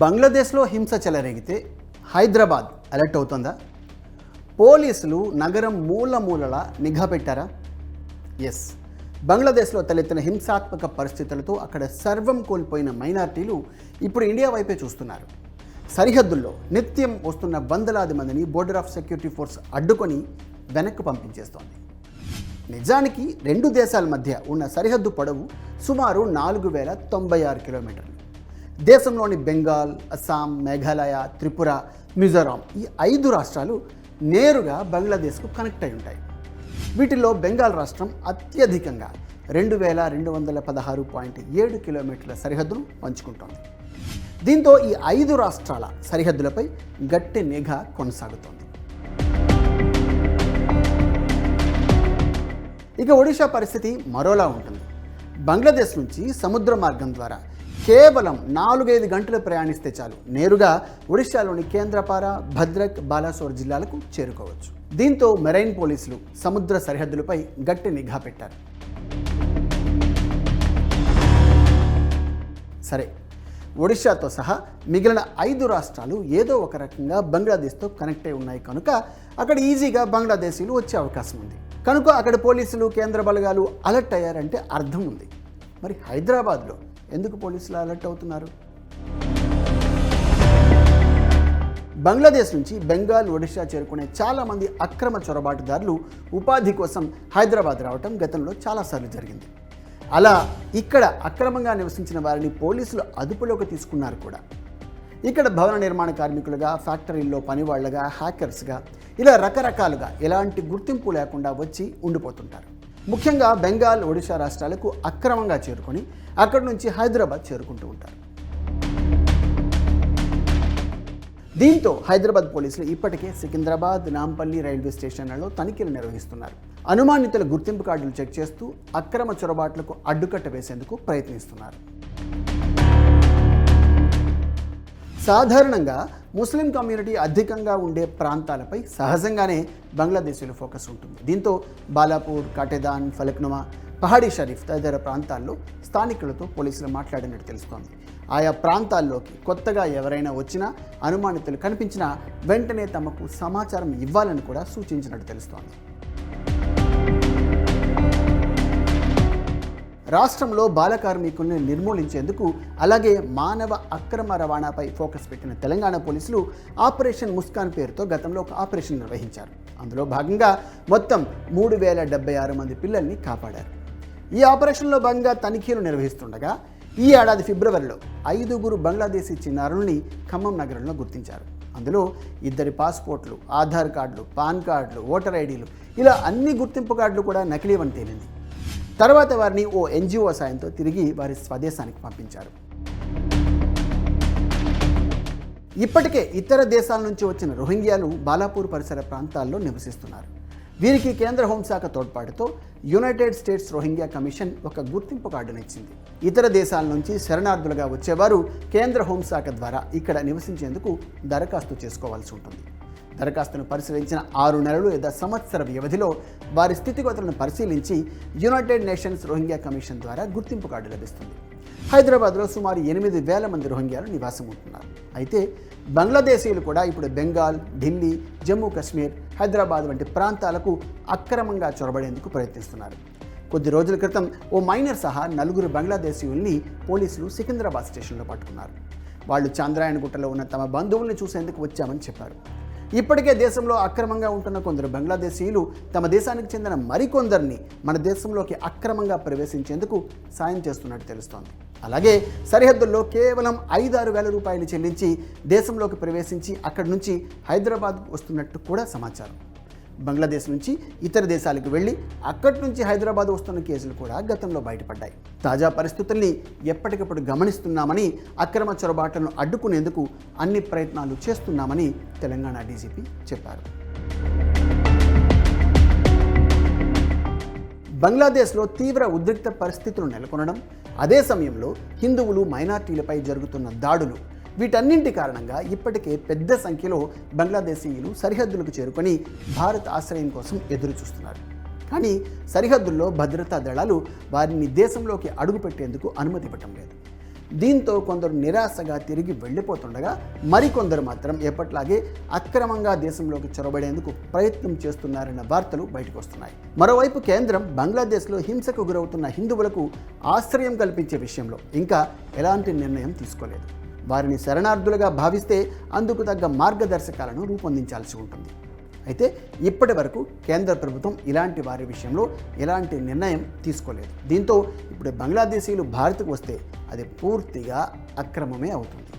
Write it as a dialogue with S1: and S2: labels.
S1: బంగ్లాదేశ్లో హింస చెలరేగితే హైదరాబాద్ అలర్ట్ అవుతుందా? పోలీసులు నగరం మూల మూలల నిఘా పెట్టారా? ఎస్ బంగ్లాదేశ్లో తలెత్తిన హింసాత్మక పరిస్థితులతో అక్కడ సర్వం కోల్పోయిన మైనార్టీలు ఇప్పుడు ఇండియా వైపే చూస్తున్నారు. సరిహద్దుల్లో నిత్యం వస్తున్న వందలాది మందిని బోర్డర్ ఆఫ్ సెక్యూరిటీ ఫోర్స్ అడ్డుకొని వెనక్కు పంపించేస్తోంది. నిజానికి రెండు దేశాల మధ్య ఉన్న సరిహద్దు పొడవు సుమారు నాలుగు వేల తొంభై ఆరు కిలోమీటర్లు. దేశంలోని బెంగాల్ అస్సాం మేఘాలయ త్రిపుర మిజోరాం ఈ ఐదు రాష్ట్రాలు నేరుగా బంగ్లాదేశ్కు కనెక్ట్ అయి ఉంటాయి. వీటిలో బెంగాల్ రాష్ట్రం అత్యధికంగా రెండు వేల రెండు వందల పదహారు పాయింట్ ఏడు కిలోమీటర్ల సరిహద్దును పంచుకుంటోంది. దీంతో ఈ ఐదు రాష్ట్రాల సరిహద్దులపై గట్టి నిఘా కొనసాగుతోంది. ఇక ఒడిషా పరిస్థితి మరోలా ఉంటుంది. బంగ్లాదేశ్ నుంచి సముద్ర మార్గం ద్వారా కేవలం నాలుగైదు గంటలు ప్రయాణిస్తే చాలు. నేరుగా ఒడిశాలోని కేంద్రపార భద్రక్ బాలాసోర్ జిల్లాలకు చేరుకోవచ్చు. దీంతో మెరైన్ పోలీసులు సముద్ర సరిహద్దులపై గట్టి నిఘా పెట్టారు. సరే ఒడిశాతో సహా మిగిలిన ఐదు రాష్ట్రాలు ఏదో ఒక రకంగా బంగ్లాదేశ్తో కనెక్ట్ అయి ఉన్నాయి కనుక అక్కడ ఈజీగా బంగ్లాదేశీలు వచ్చే అవకాశం ఉంది. కనుక అక్కడ పోలీసులు కేంద్ర బలగాలు అలర్ట్ అయ్యారంటే అర్థం ఉంది. మరి హైదరాబాద్లో ఎందుకు పోలీసులు అలర్ట్ అవుతున్నారు? బంగ్లాదేశ్ నుంచి బెంగాల్ ఒడిషా చేరుకునే చాలామంది అక్రమ చొరబాటుదారులు ఉపాధి కోసం హైదరాబాద్ రావటం గతంలో చాలాసార్లు జరిగింది. అలా ఇక్కడ అక్రమంగా నివసించిన వారిని పోలీసులు అదుపులోకి తీసుకున్నారు కూడా. ఇక్కడ భవన నిర్మాణ కార్మికులుగా ఫ్యాక్టరీల్లో పనివాళ్ళుగా హ్యాకర్స్గా ఇలా రకరకాలుగా ఎలాంటి గుర్తింపు లేకుండా వచ్చి ఉండిపోతుంటారు. ముఖ్యంగా బెంగాల్ ఒడిశా రాష్ట్రాలకు అక్రమంగా చేరుకొని అక్కడి నుంచి హైదరాబాద్ చేరుకుంటూ ఉంటారు. దీంతో హైదరాబాద్ పోలీసులు ఇప్పటికే సికింద్రాబాద్ నాంపల్లి రైల్వే స్టేషన్లలో తనిఖీలు నిర్వహిస్తున్నారు. అనుమానితుల గుర్తింపు కార్డులు చెక్ చేస్తూ అక్రమ చొరబాట్లకు అడ్డుకట్ట వేసేందుకు ప్రయత్నిస్తున్నారు. సాధారణంగా ముస్లిం కమ్యూనిటీ అధికంగా ఉండే ప్రాంతాలపై సహజంగానే బంగ్లాదేశీయుల ఫోకస్ ఉంటుంది. దీంతో బాలాపూర్ కాటెదాన్ ఫలక్నుమా పహాడీ షరీఫ్ తదితర ప్రాంతాల్లో స్థానికులతో పోలీసులు మాట్లాడినట్టు తెలుస్తోంది. ఆయా ప్రాంతాల్లోకి కొత్తగా ఎవరైనా వచ్చినా అనుమానితులు కనిపించినా వెంటనే తమకు సమాచారం ఇవ్వాలని కూడా సూచించినట్టు తెలుస్తోంది. రాష్ట్రంలో బాల కార్మికుల్ని నిర్మూలించేందుకు అలాగే మానవ అక్రమ రవాణాపై ఫోకస్ పెట్టిన తెలంగాణ పోలీసులు ఆపరేషన్ ముస్కాన్ పేరుతో గతంలో ఒక ఆపరేషన్ నిర్వహించారు. అందులో భాగంగా మొత్తం మూడు వేల డెబ్బై ఆరు మంది పిల్లల్ని కాపాడారు. ఈ ఆపరేషన్లో భాగంగా తనిఖీలు నిర్వహిస్తుండగా ఈ ఏడాది ఫిబ్రవరిలో ఐదుగురు బంగ్లాదేశీ చిన్నారుల్ని ఖమ్మం నగరంలో గుర్తించారు. అందులో ఇద్దరి పాస్పోర్ట్లు ఆధార్ కార్డులు పాన్ కార్డులు ఓటర్ ఐడీలు ఇలా అన్ని గుర్తింపు కార్డులు కూడా నకిలీవని తేలింది. తర్వాత వారిని ఓ ఎన్జిఓ సాయంతో తిరిగి వారి స్వదేశానికి పంపించారు. ఇప్పటికే ఇతర దేశాల నుంచి వచ్చిన రోహింగ్యాలు బాలాపూర్ పరిసర ప్రాంతాల్లో నివసిస్తున్నారు. వీరికి కేంద్ర హోంశాఖ తోడ్పాటుతో యునైటెడ్ స్టేట్స్ రోహింగ్యా కమిషన్ ఒక గుర్తింపు కార్డునిచ్చింది ఇతర దేశాల నుంచి శరణార్థులుగా వచ్చేవారు కేంద్ర హోంశాఖ ద్వారా ఇక్కడ నివసించేందుకు దరఖాస్తు చేసుకోవాల్సి ఉంటుంది. దరఖాస్తును పరిశీలించిన ఆరు నెలలు లేదా సంవత్సర వ్యవధిలో వారి స్థితిగతులను పరిశీలించి యునైటెడ్ నేషన్స్ రోహింగ్యా కమిషన్ ద్వారా గుర్తింపు కార్డు లభిస్తుంది. హైదరాబాద్లో సుమారు ఎనిమిది వేల మంది రోహింగ్యాలు నివాసం ఉంటున్నారు అయితే బంగ్లాదేశీయులు కూడా ఇప్పుడు బెంగాల్ ఢిల్లీ జమ్మూ కాశ్మీర్ హైదరాబాద్ వంటి ప్రాంతాలకు అక్రమంగా చొరబడేందుకు ప్రయత్నిస్తున్నారు. కొద్ది రోజుల క్రితం ఓ మైనర్ సహా నలుగురు బంగ్లాదేశీయుల్ని పోలీసులు సికింద్రాబాద్ స్టేషన్లో పట్టుకున్నారు. వాళ్ళు చాంద్రాయణగుట్టలో ఉన్న తమ బంధువుల్ని చూసేందుకు వచ్చామని చెప్పారు. ఇప్పటికే దేశంలో అక్రమంగా ఉంటున్న కొందరు బంగ్లాదేశీయులు తమ దేశానికి చెందిన మరికొందరిని మన దేశంలోకి అక్రమంగా ప్రవేశించేందుకు సాయం చేస్తున్నట్టు తెలుస్తోంది. అలాగే సరిహద్దుల్లో కేవలం ఐదారు వేల రూపాయలు చెల్లించి దేశంలోకి ప్రవేశించి అక్కడి నుంచి హైదరాబాద్ వస్తున్నట్టు కూడా సమాచారం. బంగ్లాదేశ్ నుంచి ఇతర దేశాలకు వెళ్ళి అక్కడి నుంచి హైదరాబాద్ వస్తున్న కేసులు కూడా గతంలో బయటపడ్డాయి. తాజా పరిస్థితుల్ని ఎప్పటికప్పుడు గమనిస్తున్నామని అక్రమ చొరబాట్లను అడ్డుకునేందుకు అన్ని ప్రయత్నాలు చేస్తున్నామని తెలంగాణ డీజీపీ చెప్పారు. బంగ్లాదేశ్లో తీవ్ర ఉద్రిక్త పరిస్థితులు నెలకొనడం అదే సమయంలో హిందువులు మైనార్టీలపై జరుగుతున్న దాడులు వీటన్నింటి కారణంగా ఇప్పటికే పెద్ద సంఖ్యలో బంగ్లాదేశీయులు సరిహద్దులకు చేరుకొని భారత్ ఆశ్రయం కోసం ఎదురు చూస్తున్నారు కానీ సరిహద్దుల్లో భద్రతా దళాలు వారిని దేశంలోకి అడుగుపెట్టేందుకు అనుమతి ఇవ్వటం లేదు. దీంతో కొందరు నిరాశగా తిరిగి వెళ్ళిపోతుండగా మరికొందరు మాత్రం ఎప్పట్లాగే అక్రమంగా దేశంలోకి చొరబడేందుకు ప్రయత్నం చేస్తున్నారన్న వార్తలు బయటకు వస్తున్నాయి మరోవైపు కేంద్రం బంగ్లాదేశ్లో హింసకు గురవుతున్న హిందువులకు ఆశ్రయం కల్పించే విషయంలో ఇంకా ఎలాంటి నిర్ణయం తీసుకోలేదు. వారిని శరణార్థులుగా భావిస్తే అందుకు తగ్గ మార్గదర్శకాలను రూపొందించాల్సి ఉంటుంది. అయితే ఇప్పటి వరకు కేంద్ర ప్రభుత్వం ఇలాంటి వారి విషయంలో ఎలాంటి నిర్ణయం తీసుకోలేదు. దీంతో ఇప్పుడు బంగ్లాదేశీలు భారత్కు వస్తే అది పూర్తిగా అక్రమమే అవుతుంది.